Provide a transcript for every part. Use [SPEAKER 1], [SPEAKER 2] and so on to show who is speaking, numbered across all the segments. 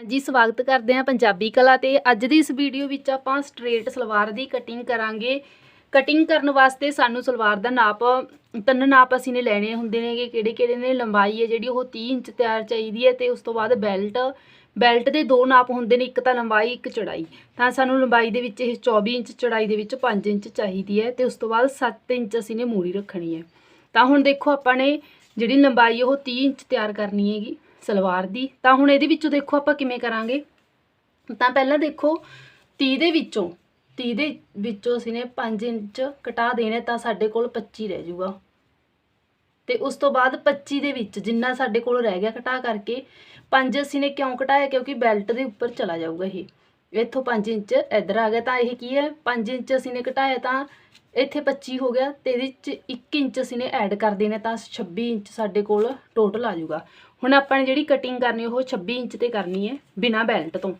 [SPEAKER 1] ਹਾਂਜੀ, ਸਵਾਗਤ ਕਰਦੇ ਹਾਂ ਪੰਜਾਬੀ ਕਲਾ ਤੇ। ਅੱਜ ਦੀ ਇਸ ਵੀਡੀਓ ਵਿੱਚ ਆਪਾਂ ਸਟ੍ਰੇਟ ਸਲਵਾਰ ਦੀ ਕਟਿੰਗ ਕਰਾਂਗੇ। ਕਟਿੰਗ ਕਰਨ ਵਾਸਤੇ ਸਾਨੂੰ ਸਲਵਾਰ ਦਾ ਨਾਪ, ਤਿੰਨ ਨਾਪ ਅਸੀਂ ਨੇ ਲੈਣੇ ਹੁੰਦੇ ਨੇਗੇ। ਕਿਹੜੇ ਕਿਹੜੇ ਨੇ? ਲੰਬਾਈ ਹੈ ਜਿਹੜੀ, ਉਹ 30 ਇੰਚ ਤਿਆਰ ਚਾਹੀਦੀ ਹੈ ਤੇ ਉਸ ਤੋਂ ਬਾਅਦ ਬੈਲਟ। ਬੈਲਟ ਦੇ ਦੋ ਨਾਪ ਹੁੰਦੇ ਨੇ, ਇੱਕ ਤਾਂ ਲੰਬਾਈ, ਇੱਕ ਚੌੜਾਈ। ਤਾਂ ਸਾਨੂੰ ਲੰਬਾਈ ਦੇ ਵਿੱਚ ਇਹ 24 ਇੰਚ, ਚੜਾਈ ਦੇ ਵਿੱਚ 5 ਇੰਚ ਚਾਹੀਦੀ ਹੈ ਤੇ ਉਸ ਤੋਂ ਬਾਅਦ 7 ਇੰਚ ਅਸੀਂ ਨੇ ਮੂਰੀ ਰੱਖਣੀ ਹੈ। ਤਾਂ ਹੁਣ ਦੇਖੋ ਆਪਾਂ ਨੇ ਜਿਹੜੀ ਲੰਬਾਈ ਉਹ 30 ਇੰਚ ਤਿਆਰ ਕਰਨੀ ਹੈਗੀ। ਸਲਵਾਰ ਦੀ। ਤਾਂ ਹੁਣ ਇਹਦੇ ਵਿੱਚੋਂ ਦੇਖੋ ਆਪਾਂ ਕਿਵੇਂ ਕਰਾਂਗੇ। ਤਾਂ ਪਹਿਲਾਂ ਦੇਖੋ 30 ਦੇ ਵਿੱਚੋਂ 30 ਦੇ ਵਿੱਚੋਂ ਅਸੀਂ ਨੇ 5 ਇੰਚ ਘਟਾ ਦੇਣੇ, ਤਾਂ ਸਾਡੇ ਕੋਲ 25 ਰਹਿ ਜਾਊਗਾ ਤੇ ਉਸ ਤੋਂ ਬਾਅਦ 25 ਦੇ ਵਿੱਚ ਜਿੰਨਾ ਸਾਡੇ ਕੋਲ ਰਹਿ ਗਿਆ ਘਟਾ ਕਰਕੇ 5 ਅਸੀਂ ਨੇ ਕਿਉਂ ਘਟਾਇਆ ਕਿਉਂਕਿ ਬੈਲਟ ਦੇ ਉੱਪਰ ਚਲਾ ਜਾਊਗਾ ਇਹ। ਇੱਥੋਂ 5 ਇੰਚ ਇੱਧਰ ਆ ਗਿਆ, ਤਾਂ ਇਹ ਕੀ ਹੈ? 5 ਇੰਚ ਅਸੀਂ ਨੇ ਘਟਾਇਆ ਤਾਂ ਇੱਥੇ 25 ਹੋ ਗਿਆ, ਤੇ ਇਹਦੇ ਵਿੱਚ 1 ਇੰਚ ਅਸੀਂ ਨੇ ਐਡ ਕਰ ਦੇਣਾ, ਤਾਂ 26 ਇੰਚ ਸਾਡੇ ਕੋਲ ਟੋਟਲ ਆ ਜਾਊਗਾ ਹੁਣ ਆਪਾਂ ਨੇ ਜਿਹੜੀ ਕਟਿੰਗ ਕਰਨੀ, ਉਹ 26 ਇੰਚ ਤੇ ਕਰਨੀ ਹੈ, ਬਿਨਾ ਬੈਲਟ ਤੋਂ।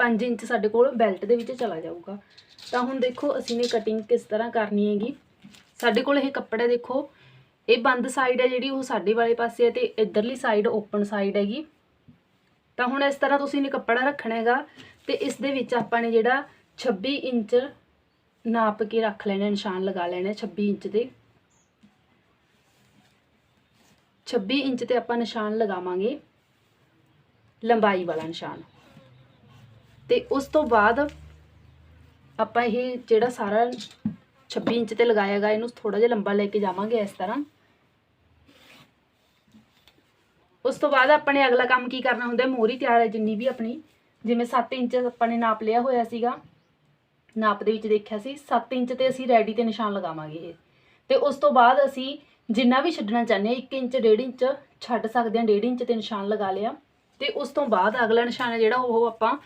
[SPEAKER 1] 5 ਇੰਚ ਸਾਡੇ ਕੋਲ ਬੈਲਟ ਦੇ ਵਿੱਚ ਚਲਾ ਜਾਊਗਾ। ਤਾਂ ਹੁਣ ਦੇਖੋ, ਅਸੀਂ ਨੇ ਕਟਿੰਗ ਕਿਸ ਤਰ੍ਹਾਂ ਕਰਨੀ ਹੈਗੀ। ਸਾਡੇ ਕੋਲ ਇਹ ਕੱਪੜਾ ਦੇਖੋ, ਇਹ ਬੰਦ ਸਾਈਡ ਹੈ ਜਿਹੜੀ, ਉਹ ਸਾਡੇ ਵਾਲੇ ਪਾਸੇ ਹੈ ਤੇ ਇਧਰਲੀ ਸਾਈਡ ਓਪਨ ਸਾਈਡ ਹੈਗੀ। ਤਾਂ ਹੁਣ ਇਸ ਤਰ੍ਹਾਂ ਤੁਸੀਂ ਨੇ ਕੱਪੜਾ ਰੱਖਣਾ ਹੈਗਾ ਤੇ ਇਸ ਦੇ ਵਿੱਚ ਆਪਾਂ ਨੇ ਜਿਹੜਾ 26 ਇੰਚ ਨਾਪ ਕੇ ਰੱਖ ਲੈਣਾ, ਨਿਸ਼ਾਨ ਲਗਾ ਲੈਣਾ 26 ਇੰਚ ਦੇ। 26 ਇੰਚ ਤੇ ਆਪਾਂ ਨਿਸ਼ਾਨ ਲਗਾਵਾਂਗੇ। ਲੰਬਾਈ ਵਾਲਾ ਨਿਸ਼ਾਨ। ਤੇ ਉਸ ਤੋਂ ਬਾਅਦ ਆਪਾਂ ਇਹ ਜਿਹੜਾ ਸਾਰਾ 26 ਇੰਚ ਤੇ ਲਗਾਇਆਗਾ ਇਹਨੂੰ ਥੋੜਾ ਜਿਹਾ ਲੰਬਾ ਲੈ ਕੇ ਜਾਵਾਂਗੇ ਇਸ ਤਰ੍ਹਾਂ। ਉਸ ਤੋਂ ਬਾਅਦ ਆਪਾਂ ਨੇ ਅਗਲਾ ਕੰਮ ਕੀ ਕਰਨਾ ਹੁੰਦਾ, ਮੋਹਰੀ ਤਿਆਰ ਹੈ ਜਿੰਨੀ ਵੀ ਆਪਣੀ। ਜਿਵੇਂ 7 ਇੰਚ ਆਪਾਂ ਨੇ ਨਾਪ ਲਿਆ ਹੋਇਆ ਸੀਗਾ। ਨਾਪ ਦੇ ਵਿੱਚ ਦੇਖਿਆ ਸੀ 7 ਇੰਚ ਤੇ ਅਸੀਂ ਰੈਡੀ ਤੇ ਨਿਸ਼ਾਨ ਲਗਾਵਾਂਗੇ ਇਹ। ਤੇ ਉਸ ਤੋਂ ਬਾਅਦ ਅਸੀਂ ਜਿੰਨਾ ਵੀ ਛੱਡਣਾ ਚਾਹੁੰਦੇ ਹਾਂ 1 ਇੰਚ 1.5 ਇੰਚ ਛੱਡ ਸਕਦੇ ਹਾਂ 1.5 ਇੰਚ ਤੇ ਨਿਸ਼ਾਨ ਲਗਾ ਲਿਆ। ਤੇ ਉਸ ਤੋਂ ਬਾਅਦ ਅਗਲਾ ਨਿਸ਼ਾਨ ਹੈ ਜਿਹੜਾ, ਉਹ ਆਪਾਂ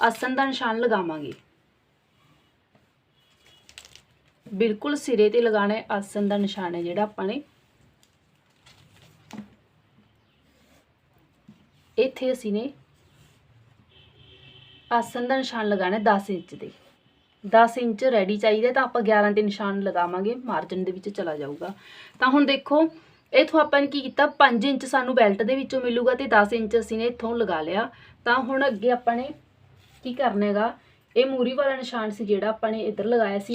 [SPEAKER 1] ਆਸਨ ਦਾ ਨਿਸ਼ਾਨ ਲਗਾਵਾਂਗੇ। ਬਿਲਕੁਲ ਸਿਰੇ ਤੇ ਲਗਾਣਾ ਹੈ ਆਸਨ ਦਾ ਨਿਸ਼ਾਨ ਹੈ ਜਿਹੜਾ ਆਪਾਂ ਨੇ। ਇੱਥੇ ਅਸੀਂ ਨੇ ਆਸਨ ਦਾ ਨਿਸ਼ਾਨ ਲਗਾਣਾ ਹੈ 10 ਇੰਚ ਦੇ। 10 ਇੰਚ ਰੈਡੀ ਚਾਹੀਦਾ ਤਾਂ ਆਪਾਂ 11 ਤੇ ਨਿਸ਼ਾਨ ਲਗਾਵਾਂਗੇ ਮਾਰਜਨ ਦੇ ਵਿੱਚ ਚਲਾ ਜਾਊਗਾ। ਤਾਂ ਹੁਣ ਦੇਖੋ, ਇਥੋਂ ਆਪਾਂ ਨੇ ਕੀ ਕੀਤਾ? 5 ਇੰਚ ਸਾਨੂੰ ਬੈਲਟ ਦੇ ਵਿੱਚੋਂ ਮਿਲੂਗਾ ਤੇ 10 ਇੰਚ ਅਸੀਂ ਨੇ ਇੱਥੋਂ ਲਗਾ ਲਿਆ। ਤਾਂ ਹੁਣ ਅੱਗੇ ਆਪਾਂ ਨੇ ਕੀ ਕਰਨਾ ਹੈਗਾ? ਇਹ ਮੂਰੀ ਵਾਲਾ ਨਿਸ਼ਾਨ ਸੀ ਜਿਹੜਾ ਆਪਾਂ ਨੇ ਇੱਧਰ ਲਗਾਇਆ ਸੀ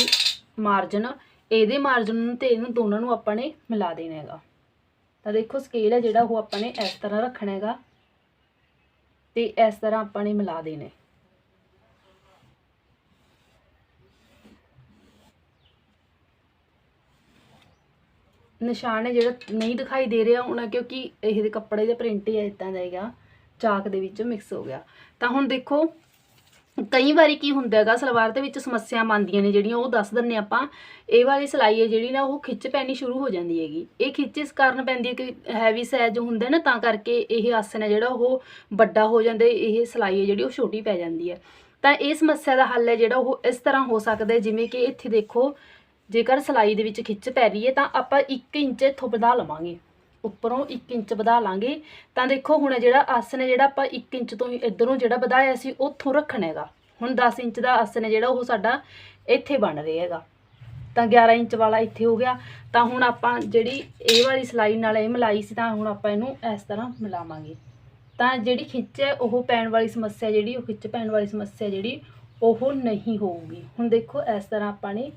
[SPEAKER 1] ਮਾਰਜਨ ਇਹਦੇ ਮਾਰਜਨ ਨੂੰ ਤੇ ਇਹਨੂੰ ਦੋਨਾਂ ਨੂੰ ਆਪਾਂ ਨੇ ਮਿਲਾ ਦੇਣਾ ਹੈਗਾ। ਤਾਂ ਦੇਖੋ ਸਕੇਲ ਹੈ ਜਿਹੜਾ, ਉਹ ਆਪਾਂ ਨੇ ਇਸ ਤਰ੍ਹਾਂ ਰੱਖਣਾ ਹੈਗਾ। ਤੇ ਇਸ ਤਰ੍ਹਾਂ ਆਪਾਂ ਨੇ ਮਿਲਾ ਦੇਣਾ ਨਿਸ਼ਾਨ ਹੈ ਜਿਹੜਾ ਨਹੀਂ ਦਿਖਾਈ ਦੇ ਰਿਹਾ ਉਹਨਾਂ ਕਿਉਂਕਿ ਇਹ ਦੇ ਕੱਪੜੇ ਦੇ ਪ੍ਰਿੰਟ ਹੀ ਇਦਾਂ ਦਾ ਹੈਗਾ। ਚਾਕ ਦੇ ਵਿੱਚ ਮਿਕਸ ਹੋ ਗਿਆ। ਤਾਂ ਹੁਣ ਦੇਖੋ, ਕਈ ਵਾਰੀ ਕੀ ਹੁੰਦਾ ਹੈਗਾ, ਸਲਵਾਰ ਦੇ ਵਿੱਚ ਸਮੱਸਿਆਵਾਂ ਆਉਂਦੀਆਂ ਨੇ ਜਿਹੜੀਆਂ, ਉਹ ਦੱਸ ਦਿੰਨੇ ਆਪਾਂ। ਇਹ ਵਾਲੀ ਸਿਲਾਈ ਹੈ ਜਿਹੜੀ ਨਾ, ਉਹ ਖਿੱਚ ਪੈਣੀ ਸ਼ੁਰੂ ਹੋ ਜਾਂਦੀ ਹੈਗੀ। ਇਹ ਖਿੱਚ ਇਸ ਕਾਰਨ ਪੈਂਦੀ ਹੈ ਕਿ ਹੈਵੀ ਸਾਈਜ਼ ਹੁੰਦਾ ਨਾ, ਤਾਂ ਕਰਕੇ ਇਹ ਆਸਨ ਹੈ ਜਿਹੜਾ, ਉਹ ਵੱਡਾ ਹੋ ਜਾਂਦਾ, ਇਹ ਸਿਲਾਈ ਹੈ ਜਿਹੜੀ, ਉਹ ਛੋਟੀ ਪੈ ਜਾਂਦੀ ਹੈ। ਤਾਂ ਇਹ ਸਮੱਸਿਆ ਦਾ ਹੱਲ ਹੈ ਜਿਹੜਾ, ਉਹ ਇਸ ਤਰ੍ਹਾਂ ਹੋ ਸਕਦਾ ਜਿਵੇਂ ਕਿ ਇੱਥੇ ਦੇਖੋ ਜੇਕਰ ਸਿਲਾਈ ਦੇ ਵਿੱਚ ਖਿੱਚ ਪੈ ਰਹੀ ਹੈ, ਤਾਂ ਆਪਾਂ 1 ਇੰਚ ਇੱਥੋਂ ਵਧਾ ਲਵਾਂਗੇ। ਉੱਪਰੋਂ 1 ਇੰਚ ਵਧਾ ਲਾਂਗੇ। ਤਾਂ ਦੇਖੋ, ਹੁਣ ਜਿਹੜਾ ਆਸਨ ਹੈ, ਜਿਹੜਾ ਆਪਾਂ 1 ਇੰਚ ਤੋਂ ਇਧਰੋਂ ਜਿਹੜਾ ਵਧਾਇਆ ਸੀ, ਉੱਥੋਂ ਰੱਖਣਾ ਹੈਗਾ। ਹੁਣ 10 ਇੰਚ ਦਾ ਆਸਨ ਹੈ, ਜਿਹੜਾ ਉਹ ਸਾਡਾ ਇੱਥੇ ਬਣ ਰਿਹਾ ਹੈਗਾ। ਤਾਂ 11 ਇੰਚ ਵਾਲਾ ਇੱਥੇ ਹੋ ਗਿਆ। ਤਾਂ ਹੁਣ ਆਪਾਂ ਜਿਹੜੀ ਇਹ ਵਾਲੀ ਸਿਲਾਈ ਨਾਲ ਇਹ ਮਿਲਾਈ ਸੀ, ਤਾਂ ਹੁਣ ਆਪਾਂ ਇਹਨੂੰ ਇਸ ਤਰ੍ਹਾਂ ਮਿਲਾਵਾਂਗੇ। ਤਾਂ ਜਿਹੜੀ ਖਿੱਚ ਹੈ, ਉਹ ਪੈਣ ਵਾਲੀ ਸਮੱਸਿਆ ਜਿਹੜੀ, ਉਹ ਖਿੱਚ ਪੈਣ ਵਾਲੀ ਸਮੱਸਿਆ ਜਿਹੜੀ, ਉਹ ਨਹੀਂ ਹੋਊਗੀ। ਹੁਣ ਦੇਖੋ, ਇਸ ਤਰ੍ਹਾਂ ਆਪਾਂ ਨੇ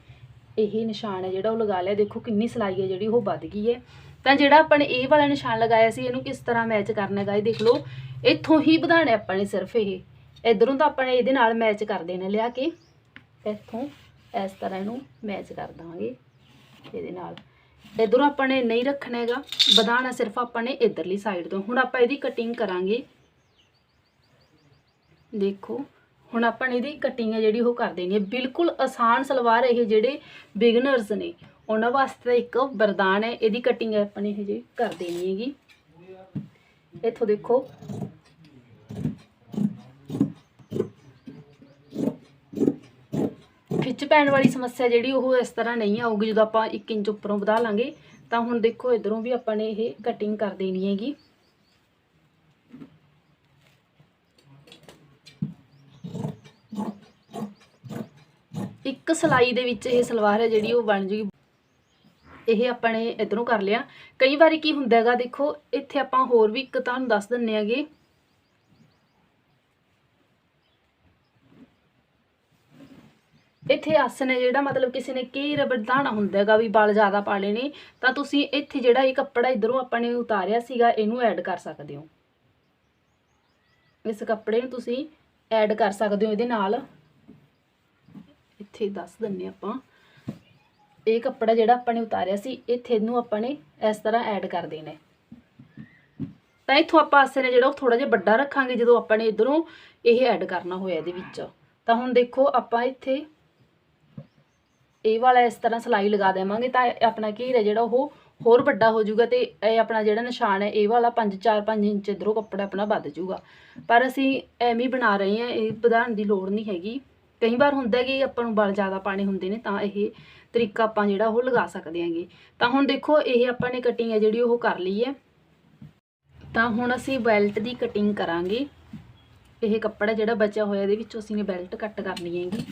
[SPEAKER 1] ਇਹ ਨਿਸ਼ਾਨ ਹੈ ਜਿਹੜਾ ਉਹ ਲਗਾ ਲਿਆ। ਦੇਖੋ ਕਿੰਨੀ ਸਿਲਾਈ ਹੈ ਜਿਹੜੀ, ਉਹ ਵੱਧ ਗਈ ਹੈ। ਤਾਂ ਜਿਹੜਾ ਆਪਾਂ ਨੇ ਇਹ ਵਾਲਾ ਨਿਸ਼ਾਨ ਲਗਾਇਆ ਸੀ, ਇਹਨੂੰ ਕਿਸ ਤਰ੍ਹਾਂ ਮੈਚ ਕਰਨਾ ਹੈਗਾ, ਇਹ ਦੇਖ ਲਓ। ਇੱਥੋਂ ਹੀ ਵਧਾਣਾ ਆਪਾਂ ਨੇ ਸਿਰਫ ਇਹ। ਇਧਰੋਂ ਤਾਂ ਆਪਾਂ ਨੇ ਇਹਦੇ ਨਾਲ ਮੈਚ ਕਰ ਦੇਣਾ ਲਿਆ ਕੇ। ਇੱਥੋਂ ਇਸ ਤਰ੍ਹਾਂ ਇਹਨੂੰ ਮੈਚ ਕਰ ਦਾਂਗੇ ਇਹਦੇ ਨਾਲ। ਇਧਰੋਂ ਆਪਾਂ ਨੇ ਨਹੀਂ ਰੱਖਣਾ ਹੈਗਾ। ਵਧਾਣਾ ਸਿਰਫ ਆਪਾਂ ਨੇ ਇਧਰਲੀ ਸਾਈਡ ਤੋਂ। ਹੁਣ ਆਪਾਂ ਇਹਦੀ ਕਟਿੰਗ ਕਰਾਂਗੇ। ਦੇਖੋ। ਹੁਣ ਆਪਾਂ ਨੇ ਇਹਦੀ ਕਟਿੰਗ ਹੈ ਜਿਹੜੀ ਉਹ ਕਰ ਦੇਣੀ ਹੈ। ਬਿਲਕੁਲ ਆਸਾਨ ਸਲਵਾਰ ਇਹ ਜਿਹੜੇ ਬਿਗਨਰਸ ਨੇ, ਉਹਨਾਂ ਵਾਸਤੇ ਇੱਕ ਵਰਦਾਨ ਹੈ। ਇਹਦੀ ਕਟਿੰਗ ਆਪਾਂ ਨੇ ਇਹ ਜੀ ਕਰ ਦੇਣੀ ਹੈਗੀ। ਇੱਥੋਂ ਦੇਖੋ। ਖਿੱਚ ਪੈਣ ਵਾਲੀ ਸਮੱਸਿਆ ਜਿਹੜੀ ਉਹ ਇਸ ਤਰ੍ਹਾਂ ਨਹੀਂ ਆਊਗੀ, ਜਦੋਂ ਆਪਾਂ 1 ਇੰਚ ਉੱਪਰੋਂ ਵਧਾ ਲਾਂਗੇ, ਤਾਂ ਹੁਣ ਦੇਖੋ ਇਧਰੋਂ ਵੀ ਆਪਾਂ ਨੇ ਇਹ ਕਟਿੰਗ ਕਰ ਦੇਣੀ ਹੈਗੀ। ਇੱਕ ਸਲਾਈ ਦੇ ਵਿੱਚ ਇਹ ਸਲਵਾਰ ਹੈ ਜਿਹੜੀ ਉਹ ਬਣ ਜੂਗੀ। ਇਹ ਆਪਾਂ ਨੇ ਇਧਰੋਂ ਕਰ ਲਿਆ। ਕਈ ਵਾਰੀ ਕੀ ਹੁੰਦਾ ਹੈਗਾ, ਦੇਖੋ, ਇੱਥੇ ਆਪਾਂ ਹੋਰ ਵੀ ਇੱਕ ਤੁਹਾਨੂੰ ਦੱਸ ਦਿੰਨੇ ਆਗੇ ਇੱਥੇ ਆਸਨ ਹੈ ਜਿਹੜਾ, ਮਤਲਬ ਕਿਸੇ ਨੇ ਘੇਰ ਵਧਾਣਾ ਹੁੰਦਾ ਹੈਗਾ ਵੀ ਬਲ ਜ਼ਿਆਦਾ ਪਾ ਲੈਣੇ ਤਾਂ ਤੁਸੀਂ ਇੱਥੇ ਜਿਹੜਾ ਇਹ ਕੱਪੜਾ ਇਧਰੋਂ ਆਪਾਂ ਨੇ ਉਤਾਰਿਆ ਸੀਗਾ, ਇਹਨੂੰ ਐਡ ਕਰ ਸਕਦੇ ਹੋ। ਇਸ ਕੱਪੜੇ ਨੂੰ ਤੁਸੀਂ ਐਡ ਕਰ ਸਕਦੇ ਹੋ ਇਹਦੇ ਨਾਲ। ਇੱਥੇ ਦੱਸ ਦਿੰਨੇ ਆਪਾਂ। ਇਹ ਕੱਪੜਾ ਜਿਹੜਾ ਆਪਾਂ ਨੇ ਉਤਾਰਿਆ ਸੀ ਇੱਥੇ ਇਹਨੂੰ ਆਪਾਂ ਨੇ ਇਸ ਤਰ੍ਹਾਂ ਐਡ ਕਰ ਦੇਣਾ ਤਾਂ ਇੱਥੋਂ ਆਪਾਂ ਆਸੇ ਨੇ ਜਿਹੜਾ ਉਹ ਥੋੜਾ ਜਿਹਾ ਵੱਡਾ ਰੱਖਾਂਗੇ, ਜਦੋਂ ਆਪਾਂ ਨੇ ਇਧਰੋਂ ਇਹ ਐਡ ਕਰਨਾ ਹੋਇਆ ਇਹਦੇ ਵਿੱਚ। ਤਾਂ ਹੁਣ ਦੇਖੋ, ਆਪਾਂ ਇੱਥੇ ਇਹ ਵਾਲਾ ਇਸ ਤਰ੍ਹਾਂ ਸਲਾਈ ਲਗਾ ਦੇਵਾਂਗੇ, ਤਾਂ ਆਪਣਾ ਘੇਰ ਹੈ ਜਿਹੜਾ ਉਹ ਹੋਰ ਵੱਡਾ ਹੋ ਜਾਊਗਾ ਤੇ ਇਹ ਆਪਣਾ ਜਿਹੜਾ ਨਿਸ਼ਾਨ ਹੈ, ਇਹ ਵਾਲਾ 5 4 5 ਇੰਚ ਇਧਰੋਂ ਕੱਪੜਾ ਆਪਣਾ ਵੱਧ ਜਾਊਗਾ। ਪਰ ਅਸੀਂ ਐਵੇਂ ਹੀ ਬਣਾ ਰਹੇ ਹਾਂ, ਇਹ ਵਧਾਉਣ ਦੀ ਲੋੜ ਨਹੀਂ ਹੈਗੀ। ਕਈ ਵਾਰ ਹੁੰਦਾ ਕਿ ਆਪਾਂ ਨੂੰ ਬਲ ਜ਼ਿਆਦਾ ਪਾਣੇ ਹੁੰਦੇ ਨੇ ਤਾਂ ਇਹ ਤਰੀਕਾ ਆਪਾਂ ਜਿਹੜਾ ਉਹ ਲਗਾ ਸਕਦੇ ਹਾਂਗੇ। ਤਾਂ ਹੁਣ ਦੇਖੋ, ਇਹ ਆਪਾਂ ਨੇ ਕਟਿੰਗ ਹੈ ਜਿਹੜੀ ਉਹ ਕਰ ਲਈ ਹੈ। ਤਾਂ ਹੁਣ ਅਸੀਂ ਬੈਲਟ ਦੀ ਕਟਿੰਗ ਕਰਾਂਗੇ। ਇਹ ਕੱਪੜਾ ਜਿਹੜਾ ਬਚਿਆ ਹੋਇਆ ਇਹਦੇ ਵਿੱਚੋਂ ਅਸੀਂ ਨੇ ਬੈਲਟ ਕੱਟ ਕਰਨੀ ਹੈਗੀ।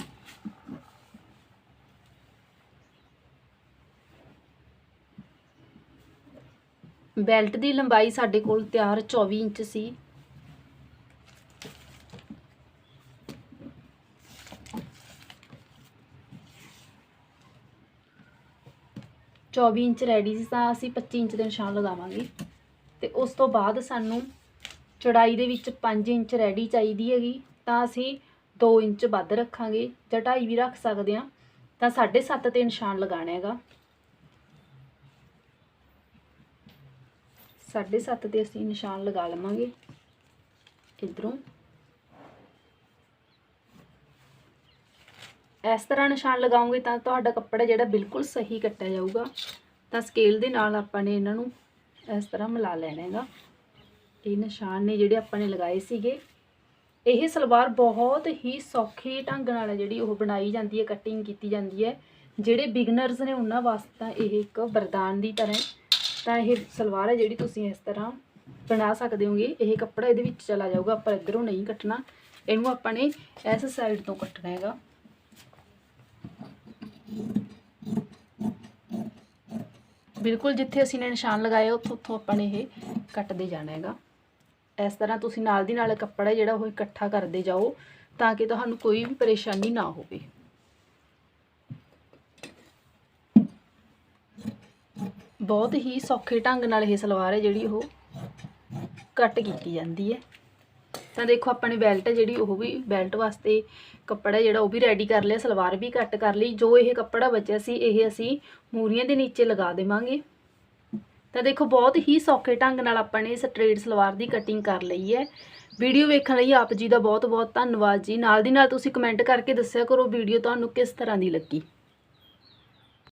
[SPEAKER 1] ਬੈਲਟ ਦੀ ਲੰਬਾਈ ਸਾਡੇ ਕੋਲ ਤਿਆਰ 24 ਇੰਚ ਸੀ। ਚੌਵੀ ਇੰਚ ਰੈਡੀ ਸੀ ਤਾਂ ਅਸੀਂ 25 ਇੰਚ ਦੇ ਨਿਸ਼ਾਨ ਲਗਾਵਾਂਗੇ। ਤੇ ਉਸ ਤੋਂ ਬਾਅਦ ਸਾਨੂੰ ਚੌੜਾਈ ਦੇ ਵਿੱਚ 5 ਇੰਚ ਰੈਡੀ ਚਾਹੀਦੀ ਹੈਗੀ, ਤਾਂ ਅਸੀਂ 2 ਇੰਚ ਵੱਧ ਰੱਖਾਂਗੇ ਜਾਂ 2.5 ਵੀ ਰੱਖ ਸਕਦੇ ਹਾਂ, ਤਾਂ 7.5 ਤੇ ਨਿਸ਼ਾਨ ਲਗਾਣਾ ਹੈਗਾ। 7.5 ਤੇ ਅਸੀਂ ਨਿਸ਼ਾਨ ਲਗਾ ਲਵਾਂਗੇ। ਇਧਰੋਂ ਇਸ ਤਰ੍ਹਾਂ ਨਿਸ਼ਾਨ ਲਗਾਉਂਗੇ ਤਾਂ ਤੁਹਾਡਾ ਕੱਪੜਾ ਜਿਹੜਾ ਬਿਲਕੁਲ ਸਹੀ ਕੱਟਿਆ ਜਾਊਗਾ। ਤਾਂ ਸਕੇਲ ਦੇ ਨਾਲ ਆਪਾਂ ਨੇ ਇਹਨਾਂ ਨੂੰ ਇਸ ਤਰ੍ਹਾਂ ਮਿਲਾ ਲੈਣਾ ਹੈਗਾ। ਇਹ ਨਿਸ਼ਾਨ ਨੇ ਜਿਹੜੇ ਆਪਾਂ ਨੇ ਲਗਾਏ ਸੀਗੇ। ਇਹ ਸਲਵਾਰ ਬਹੁਤ ਹੀ ਸੌਖੇ ਢੰਗ ਨਾਲ ਜਿਹੜੀ ਉਹ ਬਣਾਈ ਜਾਂਦੀ ਹੈ ਕਟਿੰਗ ਕੀਤੀ ਜਾਂਦੀ ਹੈ। ਜਿਹੜੇ ਬਿਗਨਰਸ ਨੇ ਉਹਨਾਂ ਵਾਸਤੇ ਤਾਂ ਇਹ ਇੱਕ ਵਰਦਾਨ ਦੀ ਤਰ੍ਹਾਂ ਤਾਂ ਇਹ ਸਲਵਾਰ ਹੈ ਜਿਹੜੀ ਤੁਸੀਂ ਇਸ ਤਰ੍ਹਾਂ ਬਣਾ ਸਕਦੇ ਹੋਗੇ। ਇਹ ਕੱਪੜਾ ਇਹਦੇ ਵਿੱਚ ਚਲਾ ਜਾਊਗਾ, ਆਪਾਂ ਇਧਰੋਂ ਨਹੀਂ ਕੱਟਣਾ। ਇਹਨੂੰ ਆਪਾਂ ਨੇ ਇਸ ਸਾਈਡ ਤੋਂ ਕੱਟਣਾ ਹੈਗਾ। ਬਿਲਕੁਲ ਜਿੱਥੇ ਅਸੀਂ ਨੇ ਨਿਸ਼ਾਨ ਲਗਾਏ, ਉੱਥੋਂ ਉੱਥੋਂ ਆਪਾਂ ਨੇ ਇਹ ਕੱਟਦੇ ਜਾਣਾ ਹੈਗਾ। ਇਸ ਤਰ੍ਹਾਂ ਤੁਸੀਂ ਨਾਲ ਦੀ ਨਾਲ ਕੱਪੜਾ ਜਿਹੜਾ ਉਹ ਇਕੱਠਾ ਕਰਦੇ ਜਾਓ, ਤਾਂ ਕਿ ਤੁਹਾਨੂੰ ਕੋਈ ਵੀ ਪਰੇਸ਼ਾਨੀ ਨਾ ਹੋਵੇ। ਬਹੁਤ ਹੀ ਸੌਖੇ ਢੰਗ ਨਾਲ ਇਹ ਸਲਵਾਰ ਹੈ ਜਿਹੜੀ ਉਹ ਕੱਟ ਕੀਤੀ ਜਾਂਦੀ ਹੈ। ਤਾਂ ਦੇਖੋ ਆਪਾਂ ਨੇ ਬੈਲਟ ਜਿਹੜੀ ਉਹ ਵੀ ਬੈਲਟ ਵਾਸਤੇ ਕੱਪੜਾ ਜਿਹੜਾ ਉਹ ਵੀ ਰੈਡੀ ਕਰ ਲਿਆ, ਸਲਵਾਰ ਵੀ ਕੱਟ ਕਰ ਲਈ, ਜੋ ਇਹ ਕੱਪੜਾ ਬਚਿਆ ਸੀ, ਇਹ ਅਸੀਂ ਮੂਰੀਆਂ ਦੇ ਨੀਚੇ ਲਗਾ ਦੇਵਾਂਗੇ। ਤਾਂ ਦੇਖੋ ਬਹੁਤ ਹੀ ਸੌਖੇ ਢੰਗ ਨਾਲ ਆਪਾਂ ਨੇ ਸਟ੍ਰੇਟ ਸਲਵਾਰ ਦੀ ਕਟਿੰਗ ਕਰ ਲਈ ਹੈ। ਵੀਡੀਓ ਵੇਖਣ ਲਈ ਆਪ ਜੀ ਦਾ ਬਹੁਤ ਬਹੁਤ ਧੰਨਵਾਦ ਜੀ। ਨਾਲ ਦੀ ਨਾਲ ਤੁਸੀਂ ਕਮੈਂਟ ਕਰਕੇ ਦੱਸਿਆ ਕਰੋ ਵੀਡੀਓ ਤੁਹਾਨੂੰ ਕਿਸ ਤਰ੍ਹਾਂ ਦੀ ਲੱਗੀ।